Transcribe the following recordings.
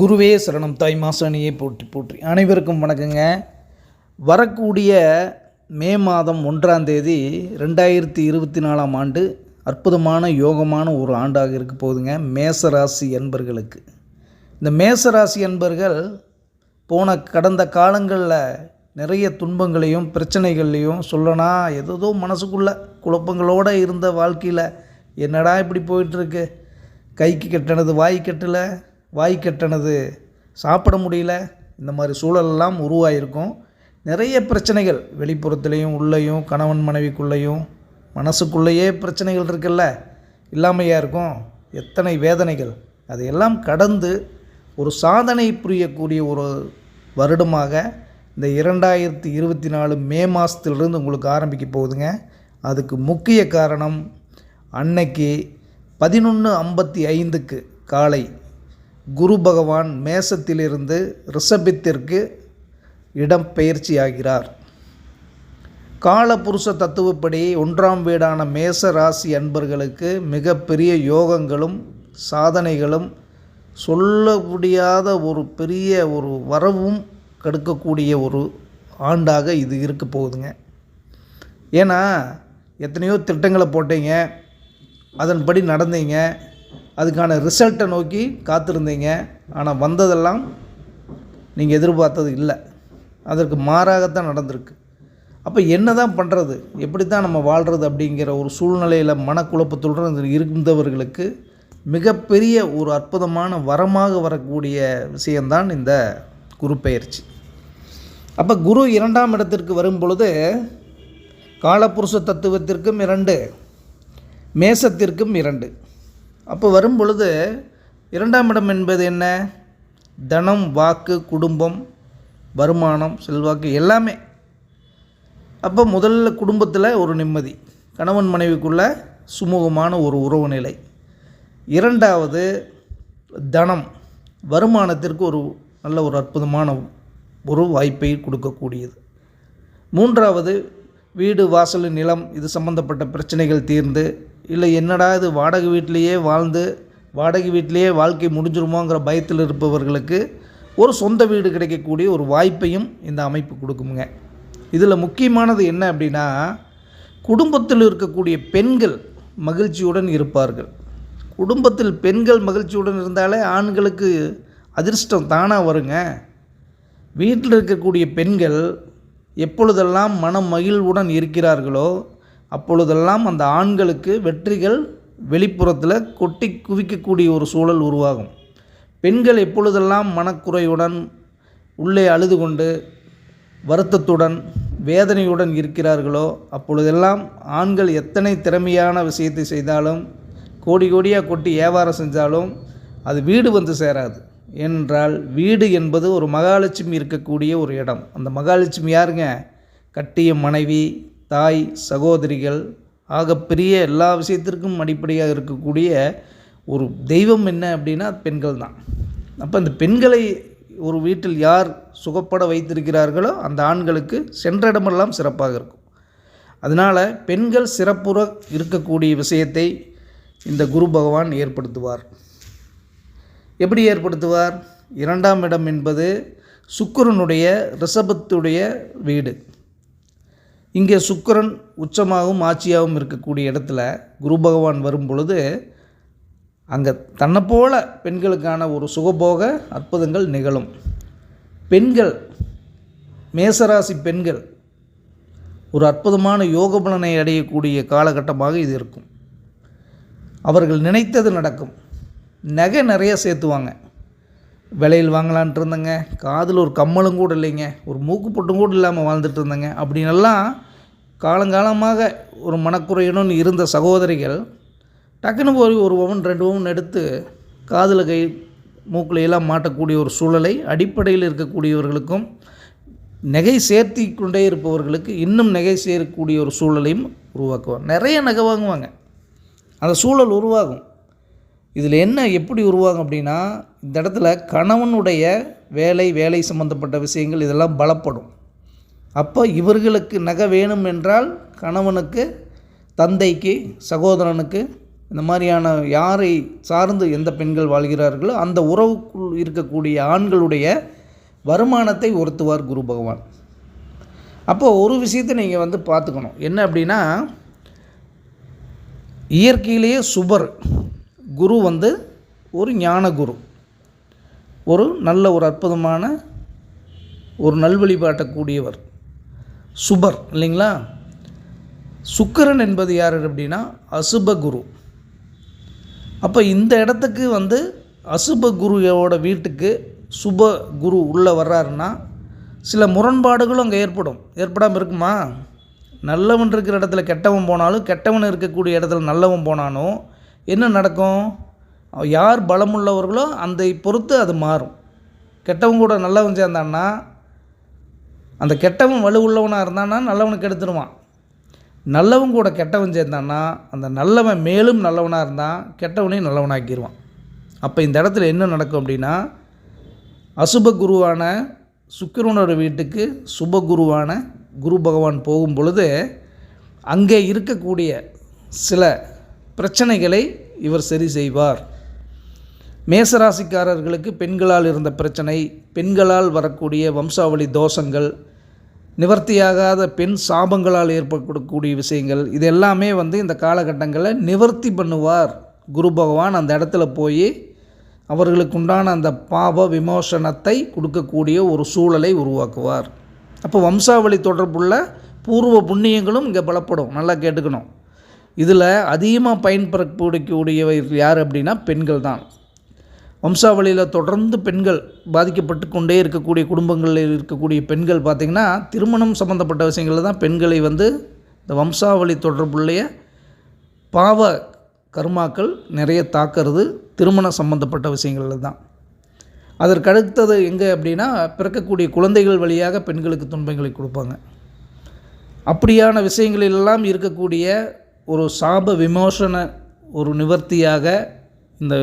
குருவே சரணம். தாய் மாசாணியை போற்றி போற்றி. அனைவருக்கும் வணக்கங்க. வரக்கூடிய மே மாதம் ஒன்றாம் தேதி ரெண்டாயிரத்தி இருபத்தி நாலாம் ஆண்டு அற்புதமான யோகமான ஒரு ஆண்டாக இருக்க போகுதுங்க. மேசராசி என்பர்களுக்கு. இந்த மேசராசி என்பர்கள் போன கடந்த காலங்களில் நிறைய துன்பங்களையும் பிரச்சனைகள்லையும் சொல்லனா ஏதோ மனசுக்குள்ள குழப்பங்களோடு இருந்த வாழ்க்கையில் என்னடா இப்படி போயிட்டுருக்கு கைக்கு கட்டினது வாய் கட்டலை. வாய் கெட்டனது சாப்பிட முடியல இந்த மாதிரி சூழலெல்லாம் உருவாயிருக்கும். நிறைய பிரச்சனைகள் வெளிப்புறத்துலேயும் உள்ளேயும் கணவன் மனைவிக்குள்ளேயும் மனசுக்குள்ளேயே பிரச்சனைகள் இருக்குல்ல? இல்லாமையாக இருக்கும். எத்தனை வேதனைகள். அதையெல்லாம் கடந்து ஒரு சாதனை புரியக்கூடிய ஒரு வருடமாக இந்த இரண்டாயிரத்தி இருபத்தி நாலு மே மாதத்துலேருந்து உங்களுக்கு ஆரம்பிக்க போகுதுங்க. அதுக்கு முக்கிய காரணம் அன்னைக்கு பதினொன்று ஐம்பத்தி ஐந்துக்கு காலை குரு பகவான் மேசத்திலிருந்து ரிஷபத்திற்கு இடம் பெயர்ச்சி ஆகிறார் காலபுருஷ தத்துவப்படி ஒன்றாம் வீடான மேச ராசி அன்பர்களுக்கு மிகப்பெரிய யோகங்களும் சாதனைகளும் சொல்ல முடியாத ஒரு பெரிய ஒரு வரவும் கெடுக்கக்கூடிய ஒரு ஆண்டாக இது இருக்க போகுதுங்க. ஏன்னா எத்தனையோ திட்டங்களை போட்டீங்க அதன்படி நடந்தீங்க அதுக்கான ரிசல்ட்டை நோக்கி காத்திருந்தீங்க. ஆனால் வந்ததெல்லாம் நீங்கள் எதிர்பார்த்தது இல்லை. அதற்கு மாறாகத்தான் நடந்திருக்கு. அப்போ என்ன தான் பண்ணுறது எப்படி தான் நம்ம வாழ்கிறது அப்படிங்கிற ஒரு சூழ்நிலையில் மனக்குழப்பத்துடன் இருந்தவர்களுக்கு மிகப்பெரிய ஒரு அற்புதமான வரமாக வரக்கூடிய விஷயந்தான் இந்த குரு பயிற்சி அப்போ குரு இரண்டாம் இடத்திற்கு வரும் பொழுது காலப்புருஷ தத்துவத்திற்கும் இரண்டு மேசத்திற்கும் இரண்டு. அப்போ வரும் பொழுது இரண்டாம் இடம் என்பது என்ன? தனம் வாக்கு குடும்பம் வருமானம் செல்வாக்கு எல்லாமே. அப்போ முதல்ல குடும்பத்தில் ஒரு நிம்மதி. கணவன் மனைவிக்குள்ள சுமூகமான ஒரு உறவு நிலை. இரண்டாவது தனம். வருமானத்திற்கு ஒரு நல்ல ஒரு அற்புதமான ஒரு வாய்ப்பை கொடுக்கக்கூடியது. மூன்றாவது வீடு வாசல் நிலம் இது சம்மந்தப்பட்ட பிரச்சனைகள் தீர்ந்து இல்லை என்னடா இது வாடகை வீட்டிலேயே வாழ்ந்து வாடகை வீட்டிலையே வாழ்க்கை முடிஞ்சிருமோங்கிற பயத்தில் இருப்பவர்களுக்கு ஒரு சொந்த வீடு கிடைக்கக்கூடிய ஒரு வாய்ப்பையும் இந்த அமைப்பு கொடுக்குமுங்க இதில் முக்கியமானது என்ன அப்படின்னா குடும்பத்தில் இருக்கக்கூடிய பெண்கள் மகிழ்ச்சியுடன் இருப்பார்கள். குடும்பத்தில் பெண்கள் மகிழ்ச்சியுடன் இருந்தாலே ஆண்களுக்கு அதிர்ஷ்டம் தானாக வருங்க. வீட்டில் இருக்கக்கூடிய பெண்கள் எப்பொழுதெல்லாம் மன மகிழ்வுடன் இருக்கிறார்களோ அப்பொழுதெல்லாம் அந்த ஆண்களுக்கு வெற்றிகள் வெளிப்புறத்தில் கொட்டி குவிக்கக்கூடிய ஒரு சூழல் உருவாகும். பெண்கள் எப்பொழுதெல்லாம் மனக்குறையுடன் உள்ளே அழுது கொண்டு வருத்தத்துடன் வேதனையுடன் இருக்கிறார்களோ அப்பொழுதெல்லாம் ஆண்கள் எத்தனை திறமையான விஷயத்தை செய்தாலும் கோடி கோடியாக கொட்டி வியாபாரம் செஞ்சாலும் அது வீடு வந்து சேராது. ஏனென்றால் வீடு என்பது ஒரு மகாலட்சுமி இருக்கக்கூடிய ஒரு இடம். அந்த மகாலட்சுமி யாருங்க? கட்டிய மனைவி தாய் சகோதரிகள் ஆகப்பெரிய எல்லா விஷயத்திற்கும் அடிப்படையாக இருக்கக்கூடிய ஒரு தெய்வம் என்ன அப்படின்னா பெண்கள் தான். அப்போ இந்த பெண்களை ஒரு வீட்டில் யார் சுகப்பட வைத்திருக்கிறார்களோ அந்த ஆண்களுக்கு சென்ற இடமெல்லாம் சிறப்பாக இருக்கும். அதனால் பெண்கள் சிறப்புற இருக்கக்கூடிய விஷயத்தை இந்த குரு பகவான் ஏற்படுத்துவார். எப்படி ஏற்படுத்துவார்? இரண்டாம் இடம் என்பது சுக்கரனுடைய ரிஷபத்துடைய வீடு. இங்கே சுக்கிரன் உச்சமாகவும் ஆட்சியாகவும் இருக்கக்கூடிய இடத்துல குரு பகவான் வரும் பொழுது அங்கே தன்னை போல பெண்களுக்கான ஒரு சுகபோக அற்புதங்கள் நிகழும். பெண்கள் மேசராசி பெண்கள் ஒரு அற்புதமான யோக பலனை அடையக்கூடிய காலகட்டமாக இது இருக்கும். அவர்கள் நினைத்தது நடக்கும். நகை நிறைய சேர்த்துவாங்க. விலையில் வாங்கலான்ட்டு இருந்தேங்க. காதில் ஒரு கம்மலும் கூட இல்லைங்க. ஒரு மூக்கு பொட்டும் கூட இல்லாமல் வாழ்ந்துட்டு இருந்தேங்க. அப்படின்னெல்லாம் காலங்காலமாக ஒரு மனக்குறையுடன் இருந்த சகோதரிகள் டக்குன்னு போய் ஒரு பவன் ரெண்டு பவன் எடுத்து காதில் கை மூக்கில் எல்லாம் மாட்டக்கூடிய ஒரு சூழலை அடிப்படையில் இருக்கக்கூடியவர்களுக்கும் நகை சேர்த்தி கொண்டே இருப்பவர்களுக்கு இன்னும் நகை சேர்க்கக்கூடிய ஒரு சூழலையும் உருவாக்குவாங்க. நிறைய நகை வாங்குவாங்க. அந்த சூழல் உருவாகும். இதில் என்ன எப்படி உருவாகும் அப்படின்னா இந்த இடத்துல கணவனுடைய வேலை வேலை சம்பந்தப்பட்ட விஷயங்கள் இதெல்லாம் பலப்படும். அப்போ இவர்களுக்கு நகை வேணும் என்றால் கணவனுக்கு தந்தைக்கு சகோதரனுக்கு இந்த மாதிரியான யாரை சார்ந்து எந்த பெண்கள் வாழ்கிறார்களோ அந்த உறவுக்குள் இருக்கக்கூடிய ஆண்களுடைய வருமானத்தை உறுத்துவார் குரு பகவான். அப்போது ஒரு விஷயத்தை நீங்கள் வந்து பார்த்துக்கணும். என்ன அப்படின்னா இயற்கையிலேயே சுபர். குரு வந்து ஒரு ஞான குரு. ஒரு நல்ல ஒரு அற்புதமான ஒரு நல்வழிபாட்டக்கூடியவர் சுபர் இல்லைங்களா? சுக்கிரன் என்பது யார் அப்படின்னா அசுப குரு. அப்போ இந்த இடத்துக்கு வந்து அசுப குருவோட வீட்டுக்கு சுப குரு உள்ளே வர்றாருன்னா சில முரண்பாடுகளும் அங்கே ஏற்படும். ஏற்படாமல் இருக்குமா? நல்லவன் இருக்கிற இடத்துல கெட்டவன் போனாலும் கெட்டவன் இருக்கக்கூடிய இடத்துல நல்லவன் போனாலும் என்ன நடக்கும்? யார் பலமுள்ளவர்களோ அந்த பொறுத்து அது மாறும். கெட்டவன் கூட நல்லவன் சேர்ந்தான்னா அந்த கெட்டவன் வலுவுள்ளவனாக இருந்தான்னா நல்லவனுக்கு எடுத்துருவான் நல்லவன் கூட கெட்டவன் சேர்ந்தான்னா அந்த நல்லவன் மேலும் நல்லவனாக இருந்தால் கெட்டவனையும் நல்லவனாக்கிடுவான் அப்போ இந்த இடத்துல என்ன நடக்கும் அப்படின்னா அசுப குருவான சுக்கிரனோட வீட்டுக்கு சுப குருவான குரு பகவான் போகும் பொழுது அங்கே இருக்கக்கூடிய சில பிரச்சனைகளை இவர் சரி செய்வார். மேசராசிக்காரர்களுக்கு பெண்களால் இருந்த பிரச்சனை பெண்களால் வரக்கூடிய வம்சாவளி தோஷங்கள் நிவர்த்தியாகாத பெண் சாபங்களால் ஏற்படக்கூடிய விஷயங்கள் இது எல்லாமே வந்து இந்த காலகட்டங்களில் நிவர்த்தி பண்ணுவார். குரு பகவான் அந்த இடத்துல போய் அவர்களுக்கு உண்டான அந்த பாப விமோசனத்தை கொடுக்கக்கூடிய ஒரு சூழலை உருவாக்குவார். அப்போ வம்சாவளி தொடர்புள்ள பூர்வ புண்ணியங்களும் இங்கே பலப்படும். நல்லா கேட்டுக்கணும். இதில் அதிகமாக பயன்படக்கூடியவர் யார் அப்படின்னா பெண்கள் தான். வம்சாவளியில் தொடர்ந்து பெண்கள் பாதிக்கப்பட்டு கொண்டே இருக்கக்கூடிய குடும்பங்களில் இருக்கக்கூடிய பெண்கள் பார்த்திங்கன்னா திருமணம் சம்மந்தப்பட்ட விஷயங்களில் தான் பெண்களை வந்து இந்த வம்சாவளி தொடர்புடைய பாவ கர்மாக்கள் நிறைய தாக்கிறது திருமணம் சம்மந்தப்பட்ட விஷயங்களில் தான். அதற்கு அடுத்தது எங்கே அப்படின்னா பிறக்கக்கூடிய குழந்தைகள் வழியாக பெண்களுக்கு துன்பங்களை கொடுப்பாங்க. அப்படியான விஷயங்களிலெல்லாம் இருக்கக்கூடிய ஒரு சாப விமோசன ஒரு நிவர்த்தியாக இந்த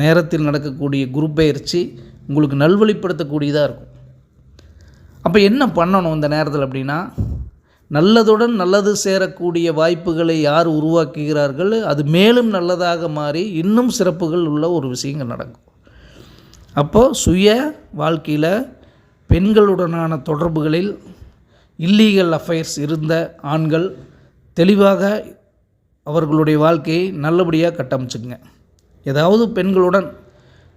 நேரத்தில் நடக்கக்கூடிய குரு பயிற்சி உங்களுக்கு நல்வழிப்படுத்தக்கூடியதாக இருக்கும். அப்போ என்ன பண்ணணும் இந்த நேரத்தில் அப்படின்னா நல்லதுடன் நல்லது சேரக்கூடிய வாய்ப்புகளை யார் உருவாக்குகிறார்கள் அது மேலும் நல்லதாக மாறி இன்னும் சிறப்புகள் உள்ள ஒரு விஷயங்கள் நடக்கும். அப்போது சுய வாழ்க்கையில் பெண்களுடனான தொடர்புகளில் இல்லீகல் அஃபைர்ஸ் இருந்த ஆண்கள் தெளிவாக அவர்களுடைய வாழ்க்கையை நல்லபடியாக கட்டமைச்சுக்குங்க. ஏதாவது பெண்களுடன்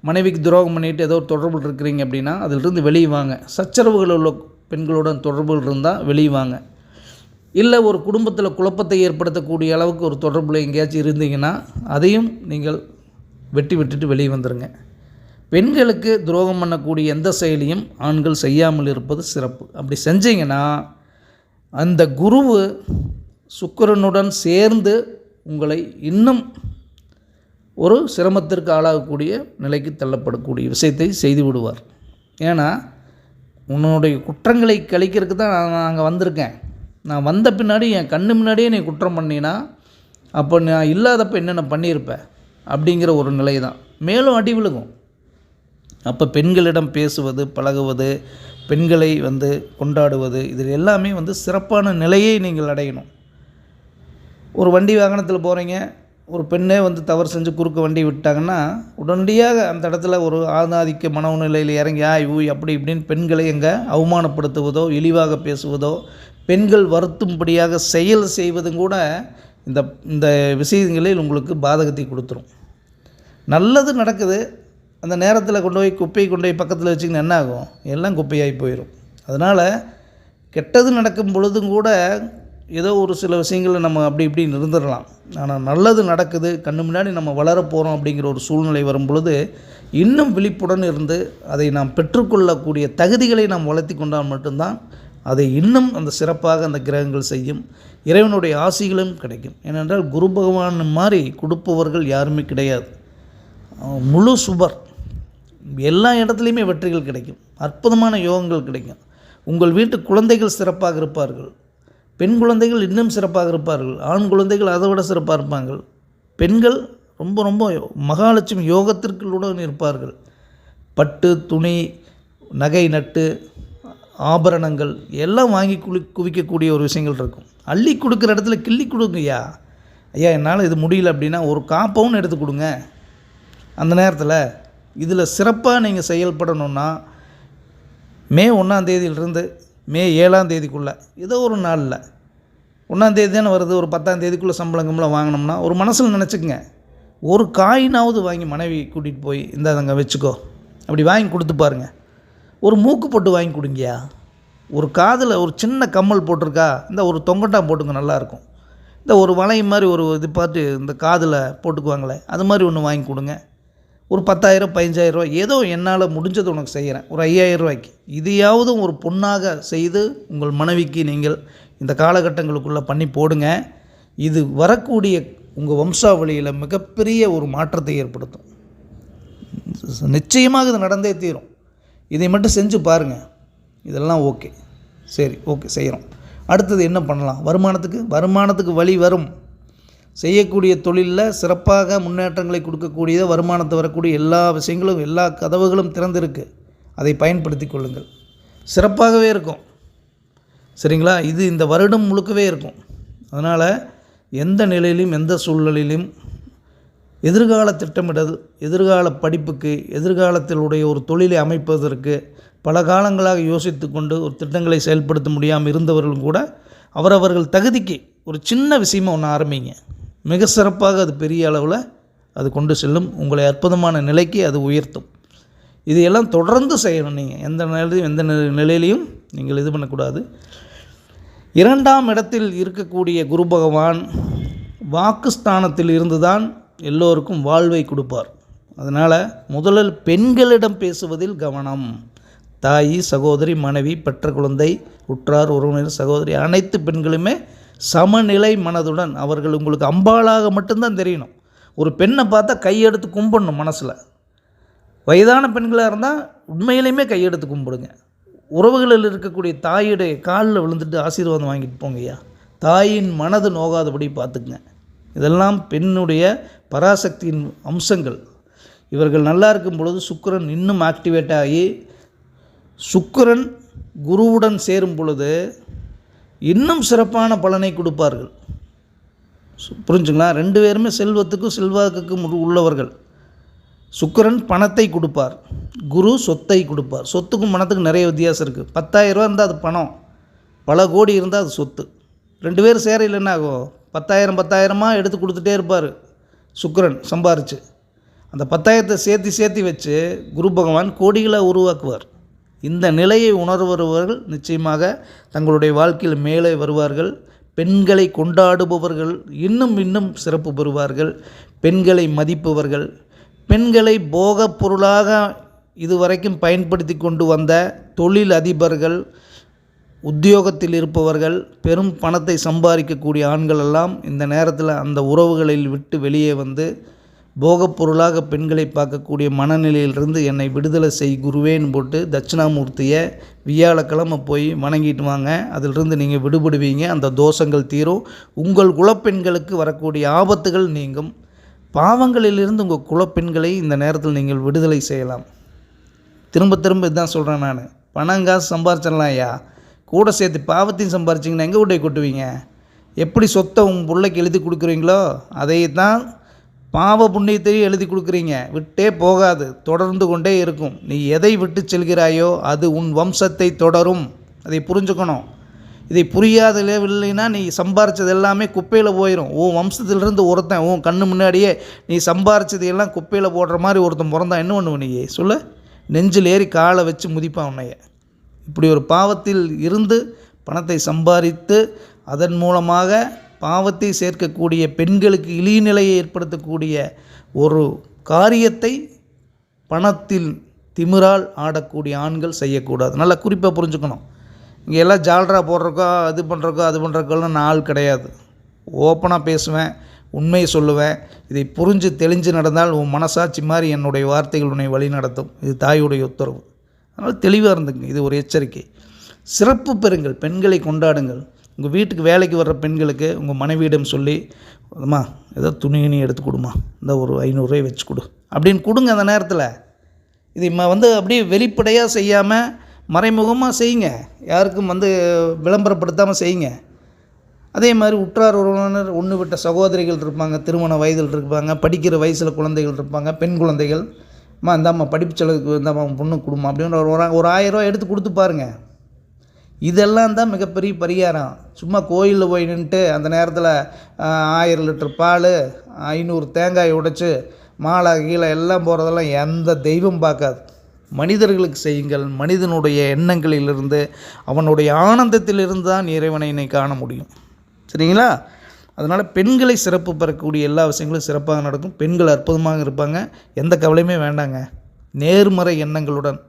மனைவிக்கு துரோகம் பண்ணிட்டு ஏதோ ஒரு தொடர்பு இருக்கிறீங்க அப்படின்னா அதிலிருந்து வெளியே வாங்க. சச்சரவுகள் உள்ள பெண்களுடன் தொடர்புகள் இருந்தால் வெளியே வாங்க. இல்லை ஒரு குடும்பத்தில் குழப்பத்தை ஏற்படுத்தக்கூடிய அளவுக்கு ஒரு தொடர்பில் எங்கேயாச்சும் இருந்தீங்கன்னா அதையும் நீங்கள் வெட்டி விட்டுட்டு வெளியே வந்துடுங்க பெண்களுக்கு துரோகம் பண்ணக்கூடிய எந்த செயலியும் ஆண்கள் செய்யாமல் இருப்பது சிறப்பு. அப்படி செஞ்சீங்கன்னா அந்த குருவு சுக்கிரனுடன் சேர்ந்து உங்களை இன்னும் ஒரு சிரமத்திற்கு ஆளாகக்கூடிய நிலைக்கு தள்ளப்படக்கூடிய விஷயத்தை செய்து விடுவார். ஏன்னா உன்னுடைய குற்றங்களை கழிக்கிறதுக்கு தான் நான் நாங்கள் வந்திருக்கேன். நான் வந்த பின்னாடி என் கண்ணு முன்னாடியே நீ குற்றம் பண்ணினா அப்போ நான் இல்லாதப்போ என்னென்ன பண்ணியிருப்பேன் அப்படிங்கிற ஒரு நிலை தான் மேலும் அடி விழுகும். அப்போ பெண்களிடம் பேசுவது பழகுவது பெண்களை வந்து கொண்டாடுவது இதில் எல்லாமே வந்து சிறப்பான நிலையை நீங்கள் அடையணும். ஒரு வண்டி வாகனத்தில் போகிறீங்க ஒரு பெண்ணே வந்து தவறு செஞ்சு குறுக்க வண்டி விட்டாங்கன்னா உடனடியாக அந்த இடத்துல ஒரு ஆணாதிக்க மனநிலையில் இறங்கி ஆய் ஊய் அப்படி இப்படின்னு பெண்களை எங்கே அவமானப்படுத்துவதோ இழிவாக பேசுவதோ பெண்கள் வருத்தும்படியாக செயல் செய்வதும் கூட இந்த இந்த விஷயங்களில் உங்களுக்கு பாதகத்தை கொடுத்துரும். நல்லது நடக்குது. அந்த நேரத்தில் கொண்டு போய் குப்பையை கொண்டு போய் பக்கத்தில் வச்சிங்கன்னா என்ன ஆகும்? எல்லாம் குப்பையாகி போயிடும் அதனால் கெட்டது நடக்கும் பொழுதும் கூட ஏதோ ஒரு சில விஷயங்களை நம்ம அப்படி இப்படி இருந்துடலாம் ஆனால் நல்லது நடக்குது கண்ணு முன்னாடி நம்ம வளர போகிறோம் அப்படிங்கிற ஒரு சூழ்நிலை வரும் பொழுது இன்னும் விழிப்புடன் இருந்து அதை நாம் பெற்றுக்கொள்ளக்கூடிய தகுதிகளை நாம் வளர்த்தி கொண்டால் மட்டும்தான் அதை இன்னும் அந்த சிறப்பாக அந்த கிரகங்கள் செய்யும் இறைவனுடைய ஆசிகளும் கிடைக்கும். ஏனென்றால் குரு பகவான் மாதிரி கொடுப்பவர்கள் யாருமே கிடையாது. முழு சுபர் எல்லா இடத்துலையுமே வெற்றிகள் கிடைக்கும் அற்புதமான யோகங்கள் கிடைக்கும். உங்கள் வீட்டு குழந்தைகள் சிறப்பாக இருப்பார்கள். பெண் குழந்தைகள் இன்னும் சிறப்பாக இருப்பார்கள். ஆண் குழந்தைகள் அதை விட சிறப்பாக இருப்பார்கள். பெண்கள் ரொம்ப ரொம்ப மகாலட்சுமி யோகத்திற்குள்ளுடன் இருப்பார்கள். பட்டு துணி நகை நட்டு ஆபரணங்கள் எல்லாம் வாங்கி குளி குவிக்கக்கூடிய ஒரு விஷயங்கள் இருக்கும். அள்ளி கொடுக்குற இடத்துல கிள்ளி கொடுங்கய்யா. ஐயா என்னால் இது முடியல அப்படின்னா ஒரு காப்பவுன்னு எடுத்து கொடுங்க. அந்த நேரத்தில் இதில் சிறப்பாக நீங்கள் செயல்படணுன்னா மே ஒன்றாம் தேதியிலிருந்து மே ஏழாம் தேதிக்குள்ளே ஏதோ ஒரு நாளில். ஒன்றாம் தானே வருது ஒரு பத்தாம் தேதிக்குள்ளே சம்பளம் கம்பளம் வாங்கினோம்னா ஒரு மனசில் நினச்சிக்கங்க. ஒரு காயினாவது வாங்கி மனைவி கூட்டிகிட்டு போய் இந்த வச்சுக்கோ. அப்படி வாங்கி கொடுத்து பாருங்க. ஒரு மூக்கு பொட்டு வாங்கி கொடுங்கயா ஒரு காதில் ஒரு சின்ன கம்மல் போட்டிருக்கா இந்த ஒரு தொங்கட்டா போட்டுங்க நல்லாயிருக்கும். இந்த ஒரு வளையம் மாதிரி ஒரு இது பார்த்து இந்த காதில் போட்டுக்குவாங்களே அது மாதிரி ஒன்று வாங்கி கொடுங்க. ஒரு பத்தாயிரம் பதினஞ்சாயிரம் ரூபாய். ஏதோ என்னால் முடிஞ்சது உனக்கு செய்கிறேன் ஒரு ஐயாயிரம் ரூபாய்க்கு. இதையாவது ஒரு பொண்ணாக செய்து உங்கள் மனைவிக்கு நீங்கள் இந்த காலகட்டங்களுக்குள்ளே பண்ணி போடுங்க. இது வரக்கூடிய உங்கள் வம்சாவளியில் மிகப்பெரிய ஒரு மாற்றத்தை ஏற்படுத்தும். நிச்சயமாக இது நடந்தே தீரும். இதை மட்டும் செஞ்சு பாருங்கள் இதெல்லாம் ஓகே. சரி ஓகே செய்கிறோம் அடுத்தது என்ன பண்ணலாம்? வருமானத்துக்கு? வருமானத்துக்கு வழி வரும். செய்யக்கூடிய தொழிலில் சிறப்பாக முன்னேற்றங்களை கொடுக்கக்கூடிய வருமானத்தை வரக்கூடிய எல்லா விஷயங்களும் எல்லா கதவுகளும் திறந்திருக்கு. அதை பயன்படுத்தி கொள்ளுங்கள். சிறப்பாகவே இருக்கும். சரிங்களா? இது இந்த வருடம் முழுக்கவே இருக்கும். அதனால் எந்த நிலையிலும் எந்த சூழ்நிலையிலும் எதிர்கால திட்டமிடல் எதிர்கால படிப்புக்கு எதிர்காலத்திலுடைய ஒரு தொழிலை அமைப்பதற்கு பல காலங்களாக யோசித்து கொண்டு ஒரு திட்டங்களை செயல்படுத்த முடியாமல் இருந்தவர்களும் கூட அவரவர்கள் தகுதிக்கு ஒரு சின்ன விஷயமா ஒன்று ஆரம்பிங்க. மிக சிறப்பாக அது பெரிய அளவில் அது கொண்டு செல்லும். உங்களை அற்புதமான நிலைக்கு அது உயர்த்தும். இதையெல்லாம் தொடர்ந்து செய்யணும் நீங்கள் எந்த நிலையிலும் எந்த நிலையிலையும் நீங்கள் இது பண்ணக்கூடாது. இரண்டாம் இடத்தில் இருக்கக்கூடிய குரு பகவான் வாக்குஸ்தானத்தில் இருந்துதான் எல்லோருக்கும் வாழ்வை கொடுப்பார். அதனால் முதலில் பெண்களிடம் பேசுவதில் கவனம். தாய் சகோதரி மனைவி பெற்ற குழந்தை உற்றார் உறவினர் சகோதரி அனைத்து பெண்களுமே சமநிலை மனதுடன் அவர்கள் உங்களுக்கு அம்பாளாக மட்டும்தான் தெரியணும். ஒரு பெண்ணை பார்த்தா கையெடுத்து கும்பிடணும் மனசில். வயதான பெண்களாக இருந்தால் உண்மையிலையுமே கையெடுத்து கும்பிடுங்க. உறவுகளில் இருக்கக்கூடிய தாயுடைய காலில் விழுந்துட்டு ஆசீர்வாதம் வாங்கிட்டு போங்கய்யா. தாயின் மனது நோகாதபடி பார்த்துக்குங்க. இதெல்லாம் பெண்ணுடைய பராசக்தியின் அம்சங்கள். இவர்கள் நல்லா இருக்கும் பொழுது சுக்கரன் இன்னும் ஆக்டிவேட் ஆகி சுக்கிரன் குருவுடன் சேரும் பொழுது இன்னும் சிறப்பான பலனை கொடுப்பார்கள். புரிஞ்சுங்களா? ரெண்டு பேருமே செல்வத்துக்கும் செல்வாக்குக்கும் உள்ளவர்கள். சுக்கிரன் பணத்தை கொடுப்பார். குரு சொத்தை கொடுப்பார். சொத்துக்கும் பணத்துக்கும் நிறைய வித்தியாசம் இருக்குது பத்தாயிரரூவா இருந்தால் அது பணம். பல கோடி இருந்தால் அது சொத்து. ரெண்டு பேர் சேரையில் என்ன ஆகும் பத்தாயிரம் பத்தாயிரமாக எடுத்து கொடுத்துட்டே இருப்பார் சுக்கிரன் சம்பாரிச்சு. அந்த பத்தாயிரத்தை சேர்த்து சேர்த்து வச்சு குரு பகவான் கோடிகளை உருவாக்குவார். இந்த நிலையை உணர்வர்கள் நிச்சயமாக தங்களுடைய வாழ்க்கையில் மேலே வருவார்கள். பெண்களை கொண்டாடுபவர்கள் இன்னும் இன்னும் சிறப்பு பெறுவார்கள். பெண்களை மதிப்பவர்கள். பெண்களை போகப் பொருளாக இதுவரைக்கும் பயன்படுத்தி கொண்டு வந்த தொழில் அதிபர்கள் உத்தியோகத்தில் இருப்பவர்கள் பெரும் பணத்தை சம்பாதிக்கக்கூடிய ஆண்கள் எல்லாம் இந்த நேரத்தில் அந்த உறவுகளில் விட்டு வெளியே வந்து போகப் பொருளாக பெண்களை பார்க்கக்கூடிய மனநிலையிலிருந்து என்னை விடுதலை செய் குருவேன்னு போட்டு தட்சிணாமூர்த்தியை வியாழக்கிழமை போய் வணங்கிட்டு வாங்க. அதிலிருந்து நீங்கள் விடுபடுவீங்க. அந்த தோஷங்கள் தீரும். உங்கள் குலப்பெண்களுக்கு வரக்கூடிய ஆபத்துகள் நீங்கும். பாவங்களிலிருந்து உங்கள் குலப்பெண்களை இந்த நேரத்தில் நீங்கள் விடுதலை செய்யலாம். திரும்ப திரும்ப இதுதான் சொல்கிறேன் நான். பணம் காசு சம்பாரிச்சிடலாம் ஐயா. கூட சேர்த்து பாவத்தையும் சம்பாரிச்சிங்கன்னா எங்கே கொண்டு கொட்டுவீங்க? எப்படி சொத்தை உங்கள் பிள்ளைக்கு எழுதி கொடுக்குறீங்களோ அதை தான் பாவ புண்ணியத்தையும் எழுதி கொடுக்குறீங்க. விட்டே போகாது. தொடர்ந்து கொண்டே இருக்கும். நீ எதை விட்டு செல்கிறாயோ அது உன் வம்சத்தை தொடரும். அதை புரிஞ்சுக்கணும். இதை புரியாத இல்லைன்னா நீ சம்பாரிச்சது எல்லாமே குப்பையில் போயிடும் உன் வம்சத்திலிருந்து ஒருத்தன் உன் கண்ணு முன்னாடியே நீ சம்பாரிச்சது எல்லாம் குப்பையில் போடுற மாதிரி ஒருத்தன் பிறந்தான் என்ன பண்ணுவ நீ? சொல்லு. நெஞ்சில் ஏறி காலை வச்சு முதிப்பான் உன்னைய. இப்படி ஒரு பாவத்தில் இருந்து பணத்தை சம்பாதித்து அதன் மூலமாக பாவத்தை சேர்க்கக்கூடிய பெண்களுக்கு இழிநிலையை ஏற்படுத்தக்கூடிய ஒரு காரியத்தை பணத்தில் திமிரால் ஆடக்கூடிய ஆண்கள் செய்யக்கூடாது. நல்லா குறிப்பாக புரிஞ்சுக்கணும். இங்கே எல்லாம் ஜால்ரா போடுறக்கோ அது பண்ணுறக்கோ அது பண்ணுறக்கோலாம் நாள் கிடையாது. ஓப்பனாக பேசுவேன் உண்மையை சொல்லுவேன். இதை புரிஞ்சு தெளிஞ்சு நடந்தால் உன் மனசாட்சி மாதிரி என்னுடைய வார்த்தைகள் உன்னை வழி நடத்தும். இது தாயுடைய உத்தரவு. அதனால் தெளிவாக இருந்துங்க இது ஒரு எச்சரிக்கை. சிறப்பு பெறுங்கள். பெண்களை கொண்டாடுங்கள். உங்கள் வீட்டுக்கு வேலைக்கு வர்ற பெண்களுக்கு உங்கள் மனைவியிடம் சொல்லி அம்மா ஏதோ துணி கிணி எடுத்து கொடுமா. இந்த ஒரு ஐநூறுரூவாய் வச்சு கொடு. அப்படின்னு கொடுங்க அந்த நேரத்தில். இதை ம வந்து அப்படியே வெளிப்படையாக செய்யாமல் மறைமுகமாக செய்யுங்க. யாருக்கும் வந்து விளம்பரப்படுத்தாமல் செய்யுங்க. அதே மாதிரி உற்றார் உறவினர் ஒன்று விட்ட சகோதரிகள் இருப்பாங்க திருமண வயதில் இருப்பாங்க படிக்கிற வயசில் குழந்தைகள் இருப்பாங்க பெண் குழந்தைகள். அம்மா இந்தாம்மா படிப்பு செலவுக்கு இந்தாம்மா பொண்ணு கொடுமா. அப்படின்னு ஒரு ஒரு- ஆயிரம் ரூபா எடுத்து கொடுத்து பாருங்கள் இதெல்லாம் தான் மிகப்பெரிய பரிகாரம். சும்மா கோயிலில் போய் நின்றுட்டு அந்த நேரத்தில் ஆயிரம் லிட்டர் பால் ஐநூறு தேங்காய் உடைச்சு மாலை கீழே எல்லாம் போகிறதெல்லாம் எந்த தெய்வம் பார்க்காது. மனிதர்களுக்கு செய்யுங்கள். மனிதனுடைய எண்ணங்களிலிருந்து அவனுடைய ஆனந்தத்திலிருந்து தான் இறைவனை இன்னை காண முடியும். சரிங்களா? அதனால் பெண்களை சிறப்பு பெறக்கூடிய எல்லா விஷயங்களும் சிறப்பாக நடக்கும். பெண்கள் அற்புதமாக இருப்பாங்க. எந்த கவலையுமே வேண்டாங்க. நேர்மறை எண்ணங்களுடன்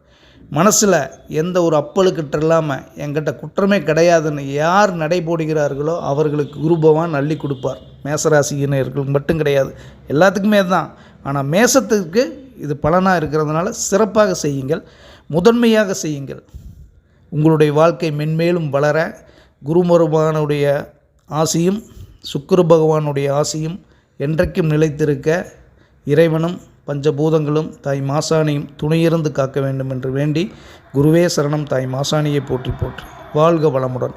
மனசில் எந்த ஒரு அப்பழுக்கிட்ட இல்லாமல் என்கிட்ட குற்றமே கிடையாதுன்னு யார் நடைபோடுகிறார்களோ அவர்களுக்கு குருபவான் அள்ளி கொடுப்பார். மேசராசியினர்களுக்கு மட்டும் கிடையாது. எல்லாத்துக்குமே தான். ஆனால் மேசத்துக்கு இது பலனாக இருக்கிறதுனால சிறப்பாக செய்யுங்கள். முதன்மையாக செய்யுங்கள். உங்களுடைய வாழ்க்கை மென்மேலும் வளர குருமருபானுடைய ஆசியும் சுக்குரு பகவானுடைய ஆசியும் என்றைக்கும் நிலைத்திருக்க இறைவனும் பஞ்சபூதங்களும் தாய் மாசாணியும் துணையிருந்து காக்க வேண்டும் என்று வேண்டி குருவே சரணம் தாய் மாசாணியை போற்றி போற்றி. வாழ்க வளமுடன்.